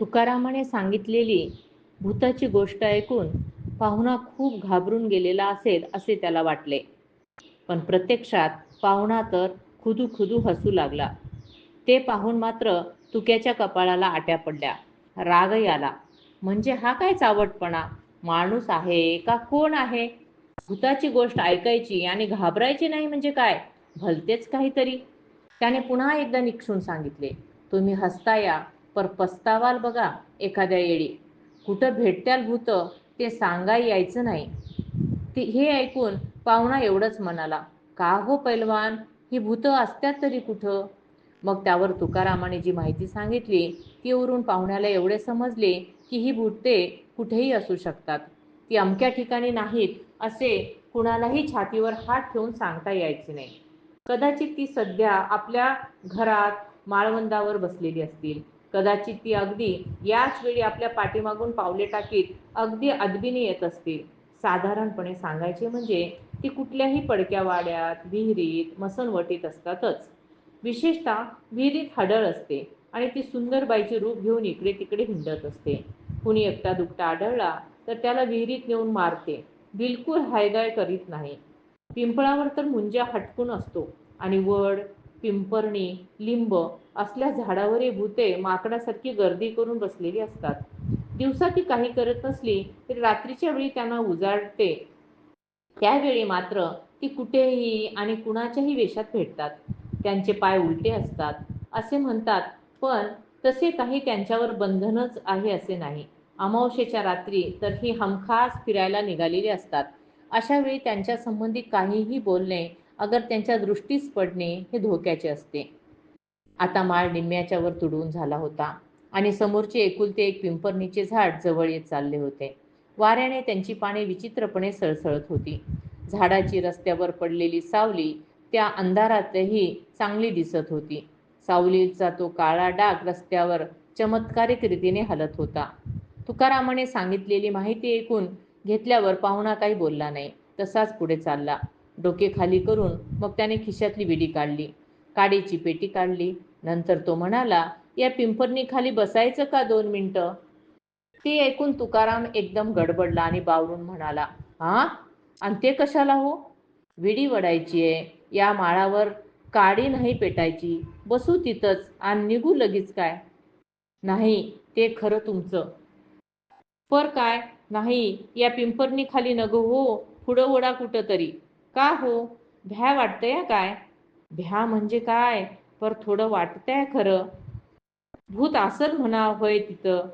तुकारामाने सांगितलेली भूताची गोष्ट ऐकून पाहुणा खूप घाबरून गेलेला असेल असे त्याला वाटले. पण प्रत्यक्षात पाहुणा तर खुदू खुदू हसू लागला. ते पाहून मात्र तुक्याच्या कपाळाला आट्या पडल्या. रागही आला म्हणजे हा काय चावटपणा? माणूस आहे का कोण आहे? भूताची गोष्ट ऐकायची आणि घाबरायची नाही म्हणजे काय? भलतेच काहीतरी. त्याने पुन्हा एकदा निक्षून सांगितले. तुम्ही हसताया. पर पस्तावाल बघा एखाद्या येळी कुठं भेटत्याल भूत ते सांगा यायचं नाही. ते हे ऐकून पाहुणा एवढंच म्हणाला का हो पैलवान? ही भूतं असत्यात तरी कुठं? मग त्यावर तुकारामाने जी माहिती सांगितली ती वरून पाहुण्याला एवढे समजले की ही भूते कुठेही असू शकतात. ती अमक्या ठिकाणी नाहीत असे कुणालाही छातीवर हात ठेवून सांगता यायचे नाही. कदाचित ती सध्या आपल्या घरात माळवंदावर बसलेली असतील. कदाचित ती अगदी याच वेळी आपल्या पाठीमागून पावले टाकीत अगदी अदबीने येत असतील. साधारणपणे सांगायचे म्हणजे ती कुठल्याही पडक्या वाड्यात विहिरीत मसनवटीत असतातच. विशेषतः विहिरीत हडळ असते आणि ती सुंदर बाईचे रूप घेऊन इकडे तिकडे हिंडत असते. कुणी एकटा दुकटा आढळला तर त्याला विहिरीत नेऊन मारते. बिलकुल हायगाय करीत नाही. पिंपळावर तर मुंजा हटकून असतो आणि वड पिंपरणी लिंब असल्या झाडावरही भूते माकडासारखी गर्दी करून बसलेली असतात. दिवसा ती काही करत नसली तरी रात्रीच्या वेळी त्यांना उजाडते. त्यावेळी मात्र ती कुठेही आणि कुणाच्याही वेशात भेटतात. त्यांचे पाय उलटे असतात असे म्हणतात पण तसे काही त्यांच्यावर बंधनच आहे असे नाही. अमावशेच्या रात्री तर ही हमखास फिरायला निघालेली असतात. अशा वेळी त्यांच्या संबंधी काहीही बोलणे अगर त्यांच्या दृष्टीस पडणे हे धोक्याचे असते. आता माळ निम्म्याच्या वर तुडवून झाला होता. आणि समोरचे एकुलते एक पिंपरणीचे झाड जवळ येत चालले होते. वाऱ्याने त्यांची पाने विचित्रपणे सळसळत होती. झाडाची रस्त्यावर पडलेली सावली त्या अंधारातही चांगली दिसत होती. सावलीचा तो काळा डाग रस्त्यावर चमत्कारिक रीतीने हलत होता. तुकारामाने सांगितलेली माहिती ऐकून घेतल्यावर पाहुणा काही बोलला नाही. तसाच पुढे चालला. डोके खाली करून मग त्याने खिशातली विडी काढली. काडीची पेटी काढली. नंतर तो म्हणाला या पिंपरणी खाली बसायचं का दोन मिनिटं? ते ऐकून तुकाराम एकदम गडबडला आणि बावरून म्हणाला हा आणि ते कशाला हो? विडी वडायची आहे या माळावर काडी नाही पेटायची बसू तिथंच आणि निघू लगेच काय? नाही ते खरं तुमचं. पर काय? नाही या पिंपरणी खाली नग हो पुढं ओढा कुठं तरी. का हो? भ्या वाटतंय काय? भ्या म्हणजे काय? पर थोडं वाटतंय खरं. भूत असल म्हणा होय तिथं.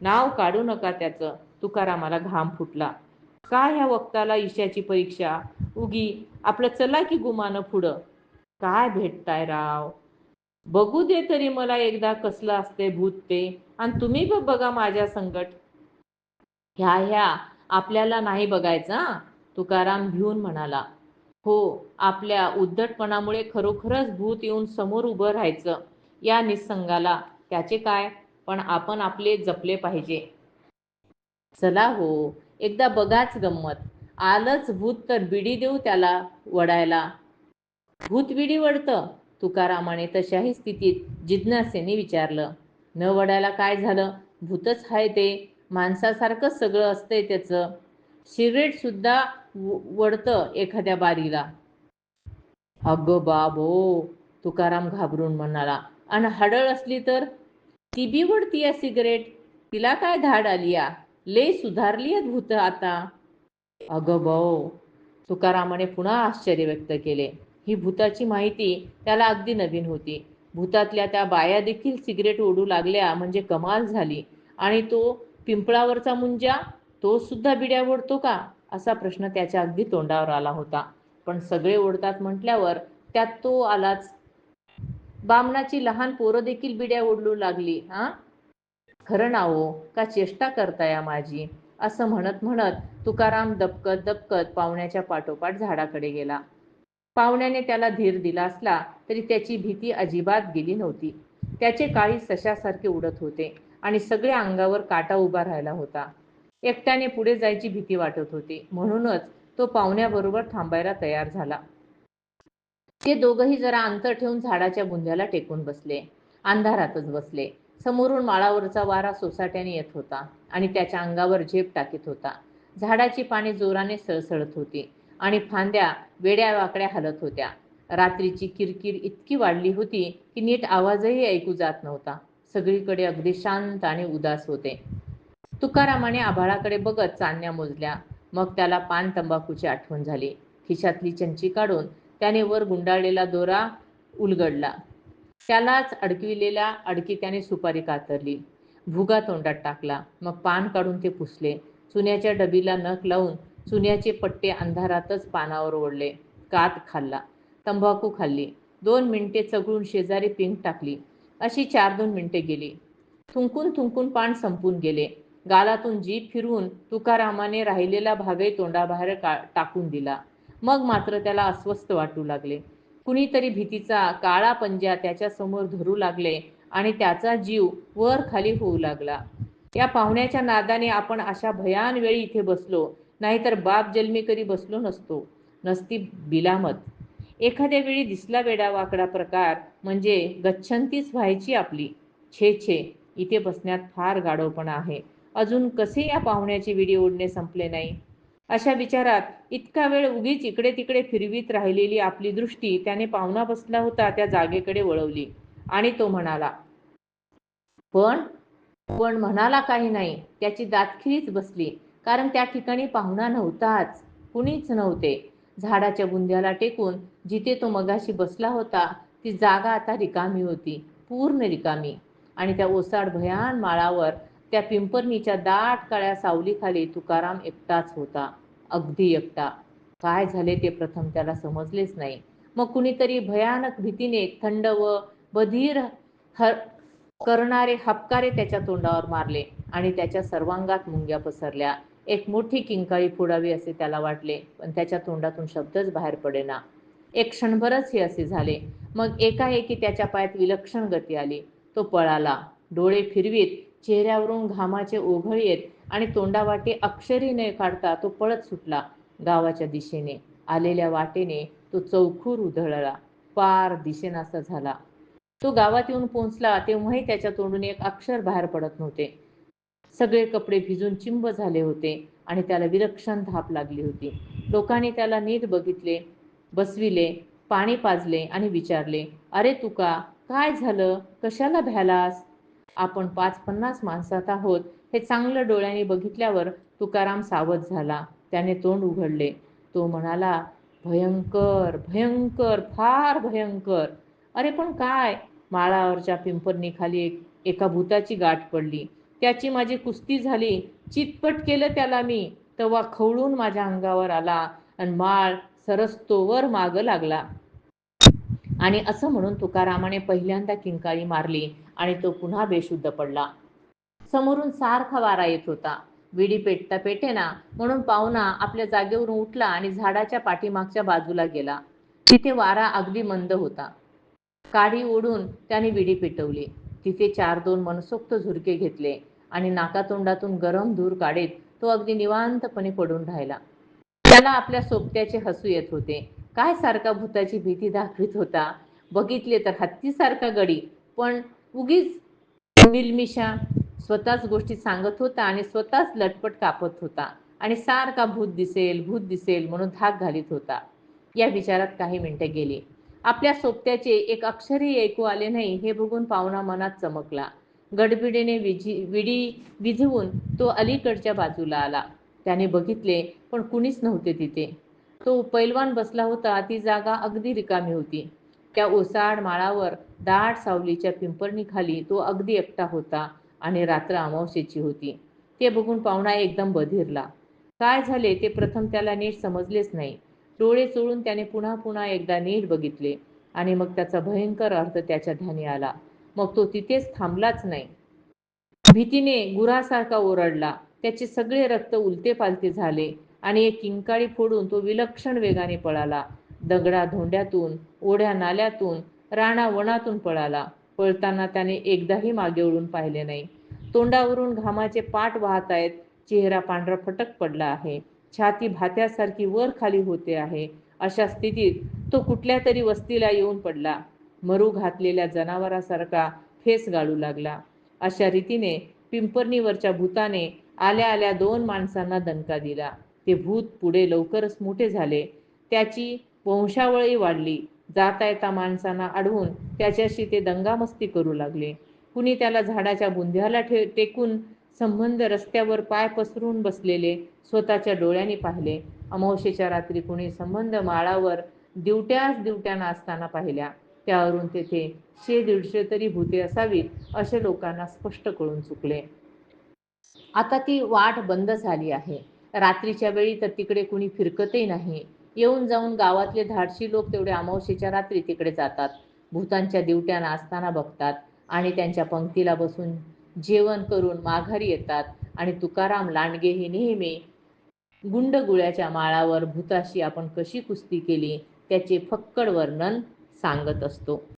नाव काढू नका त्याचं. तुकारामाला घाम फुटला. काय ह्या वक्ताला ईशाची परीक्षा? उगी आपलं चला की गुमानं पुढं. काय भेटताय राव? बघू दे तरी मला एकदा कसलं असते भूत ते. आणि तुम्ही ब बघा माझ्या संकट. ह्या ह्या. आपल्याला नाही बघायचा तुकाराम भिवून म्हणाला. हो आपल्या उद्धटपणामुळे खरोखरच भूत येऊन समोर उभं राहायचं या निसंगाला. त्याचे काय? पण आपण आपले जपले पाहिजे. चला हो एकदा बघाच गंमत. आलंच भूत तर बिडी देऊ त्याला वडायला. भूत बिडी वडतं. तुकारामाने तशाही स्थितीत जिज्ञासेने विचारलं. न वडायला काय झालं? भूतच आहे ते. माणसासारखंच सगळं असतंय त्याचं. सिगरेट सुद्धा वडतं एखाद्या बारीला. अगं बाबो तुकाराम घाबरून म्हणाला आणि हडळ असली तर? ती बी वडती या सिगरेट? तिला काय धाड आली या ले सुधारली आहेत भूत आता. अगं भाऊ तुकारामाने पुन्हा आश्चर्य व्यक्त केले. ही भूताची माहिती त्याला अगदी नवीन होती. भूतातल्या त्या बाया देखील सिगरेट ओढू लागल्या म्हणजे कमाल झाली. आणि तो पिंपळावरचा मुंजा? तो सुद्धा बिड्या ओढतो का? असा प्रश्न त्याच्या अगदी तोंडावर आला होता. पण सगळे ओढतात म्हटल्यावर त्यात तो आलाच. बामणाची लहान पोरं देखील बिड्या ओढलू लागली हा? खरं नावो का चेष्टा करताया माझी? असं म्हणत म्हणत तुकाराम दबकत दबकत पाहुण्याच्या पाठोपाठ झाडाकडे गेला. पाहुण्याने त्याला धीर दिला असला तरी त्याची भीती अजिबात गेली नव्हती. त्याचे काळी सशासारखे उडत होते आणि सगळ्या अंगावर काटा उभा राहिला होता. एकट्याने पुढे जायची भीती वाटत होती. म्हणूनच तो पाहुण्याबरोबर थांबायला तयार झाला. ते दोघही जरा अंतर ठेवून झाडाच्या बुंध्याला टेकून बसले. अंधारातच बसले. समोरून माळावरचा वारा सोसाट्याने येत होता आणि त्याच्या अंगावर झेप टाकीत होता. झाडाची पाने जोराने सळसळत होती आणि फांद्या वेड्या वाकड्या हलत होत्या. रात्रीची किरकिर इतकी वाढली होती की नीट आवाजही ऐकू जात नव्हता. सगळीकडे अगदी शांत आणि उदास होते. तुकारामाने आभाळाकडे बघत चांदण्या मोजल्या. मग त्याला पान तंबाखूची आठवण झाली. खिशातली चंची काढून त्याने वर गुंडाळलेला दोरा उलगडला. त्यालाच अडकविलेल्या अडकी त्याने सुपारी कातरली. भुगा तोंडात टाकला. मग पान काढून ते पुसले. चुन्याच्या डबीला नख लावून चुन्याचे पट्टे अंधारातच पानावर ओढले. कात खाल्ला. तंबाखू खाल्ली. दोन मिनिटे चगळून शेजारी पिंक टाकली. अशी चार दोन मिनिटे गेली. थुंकून थुंकून पान संपून गेले. गालातून जीभ फिरवून तुकारामाने राहिलेला भागही तोंडाबाहेर का टाकून दिला. मग मात्र त्याला अस्वस्थ वाटू लागले. कुणीतरी भीतीचा काळा पंजा त्याच्यासमोर धरू लागले आणि त्याचा जीव वर खाली होऊ लागला. या पाहुण्याच्या नादाने आपण अशा भयान वेळी इथे बसलो नाहीतर बाप जन्मी करी बसलो नसतो. नसती बिलामत. एखाद्या वेळी दिसला वेडा वाकडा प्रकार म्हणजे गच्छंतीच व्हायची आपली. छे छे इथे बसण्यात फार गाढवपणा आहे. अजून कसे या पाहुण्याचे विडी ओढणे संपले नाही? अशा विचारात इतका वेळ उगीच इकडे तिकडे फिरवीत राहिलेली आपली दृष्टी त्याने पाहुणा बसला होता त्या जागेकडे वळवली आणि तो म्हणाला पण पण म्हणाला काही नाही. त्याची दातखिळीच बसली. कारण त्या ठिकाणी पाहुणा नव्हताच. कुणीच नव्हते. झाडाच्या बुंद्याला टेकून जिथे तो मगाशी बसला होता ती जागा आता रिकामी होती. पूर्ण रिकामी. आणि त्या ओसाड भयान माळावर त्या पिंपरणीच्या दाट काळ्या सावलीखाली तुकाराम एकटाच होता अगदी एकटा. काय झाले ते प्रथम त्याला समजलेच नाही. मग कुणीतरी भयानक भीतीने थंड व बधीर हर करणारे हपकारे त्याच्या तोंडावर मारले आणि त्याच्या सर्वांगात मुंग्या पसरल्या. एक मोठी किंकाळी फोडावी असे त्याला वाटले पण त्याच्या तोंडातून शब्दच बाहेर पडेना. एक क्षणभरच हे असे झाले. मग एकाएकी त्याच्या पायात विलक्षण गती आली. तो पळाला. डोळे फिरवीत चेहऱ्यावरून घामाचे ओघळ येत आणि तोंडावाटे अक्षरी न काढता तो पळत सुटला गावाच्या दिशेने. आलेल्या वाटेने तो चौखूर उधळला. पार दिशेनासा झाला. तो गावात येऊन पोहोचला तेव्हाही त्याच्या तोंडून एक अक्षर बाहेर पडत नव्हते. सगळे कपडे भिजून चिंब झाले होते आणि त्याला विलक्षण धाप लागली होती. लोकांनी त्याला नीट बघितले बसविले पाणी पाजले आणि विचारले अरे तुका काय झालं? कशाला भ्यालास? आपण पाच पन्नास माणसात आहोत हे चांगलं डोळ्याने बघितल्यावर तुकाराम सावध झाला. त्याने तोंड उघडले. तो म्हणाला भयंकर भयंकर फार भयंकर. अरे पण काय? माळावरच्या पिंपरणीखाली एक एका भूताची गाठ पडली. त्याची माझी कुस्ती झाली. चितपट केलं त्याला मी. तेव्हा खवळून माझ्या अंगावर आला आणि माळ सरस्तोवर माग लागला. आणि असं म्हणून तुकारामाने पहिल्यांदा किंकाळी मारली आणि तो पुन्हा बेशुद्ध पडला. समोरून सारखा वारा येत होता. विडी पेटता पेटेना म्हणून पाहुणा आपल्या जागेवरून उठला आणि झाडाच्या पाठीमागच्या बाजूला गेला. तिथे वारा अगदी मंद होता. काडी ओढून त्याने विडी पेटवली. तिथे चार दोन मनसोक्त झुरके घेतले आणि नाकातोंडातून गरम धूर काढीत तो अगदी निवांतपणे पडून राहिला. त्याला आपल्या सोबत्याचे हसू येत होते. काय सारखा भूताची भीती दाखवित होता? बघितले तर हत्तीसारखा गडी. पण उगीच मिलमिशा स्वतःच गोष्टी सांगत होता आणि स्वतःच लटपट कापत होता. आणि सारखा भूत दिसेल भूत दिसेल म्हणून धाक घालीत होता. या विचारात काही मिनिटे गेली. आपल्या सोबत्याचे एक अक्षरही ऐकू आले नाही हे बघून पाहुणा मनात चमकला. गडबिडीने विजी विडी विझवून तो अलीकडच्या बाजूला आला. त्याने बघितले पण कुणीच नव्हते तिथे. तो पैलवान बसला होता. ती जागा अगदी रिकामी होती. त्या ओसाड माळावर दाट सावलीच्या पिंपरणीखाली तो अगदी एकटा होता आणि रात्र अमावस्येची होती. ते बघून पाहुणा एकदम बधिरला. काय झाले ते प्रथम त्याला नीट समजलेच नाही. डोळे चोळून त्याने पुन्हा पुन्हा एकदा नीट बघितले आणि मग त्याचा भयंकर अर्थ त्याच्या ध्यानी आला. मग तो तिथेच थांबलाच नाही. भीतीने गुरासारखा ओरडला. त्याचे सगळे रक्त उलते पालते झाले. आणि एक किंकाळी फोडून तो विलक्षण वेगाने पळाला. दगडा धोंड्यातून ओढ्या नाल्यातून राणा वनातून पळाला. पळताना त्याने एकदाही मागे ओढून पाहिले नाही. तोंडावरून घामाचे पाट वाहत आहेत. चेहरा पांढरा फटक पडला आहे. छाती भात्यासारखी वर खाली होते आहे. अशा स्थितीत तो कुठल्या तरी वस्तीला येऊन पडला. मरू घातलेल्या जनावरासारखा फेस गाळू लागला. अशा रीतीने पिंपरणीवरच्या भूताने आल्या आल्या दोन माणसांना दणका दिला. ते भूत पुढे लवकरच मोठे झाले. त्याची वंशावळी वाढली. जाता येता माणसांना अडवून त्याच्याशी ते दंगामस्ती करू लागले. कुणी त्याला झाडाच्या बुंध्याला ठे टेकून संबंध रस्त्यावर पाय पसरून बसलेले स्वतःच्या डोळ्यांनी पाहिले. अमावशेच्या रात्री कुणी संबंध माळावर दिवट्याच दिवट्या नाचताना पाहिल्या. त्यावरून तेथे शे दीडशे तरी भूते असावीत असे लोकांना स्पष्ट कळून चुकले. आता ती वाट बंद झाली आहे. रात्रीच्या वेळी तर तिकडे कुणी फिरकतही नाही. येऊन जाऊन गावातले धाडशी लोक तेवढे अमावस्येच्या रात्री तिकडे जातात. भूतांच्या दिवट्या नाचताना बघतात आणि त्यांच्या पंक्तीला बसून जेवण करून माघारी येतात आणि तुकाराम लांडगे हे नेहमी गुंडगुळ्याच्या माळावर भूताशी आपण कशी कुस्ती केली त्याचे फक्कड वर्णन सांगत असतो.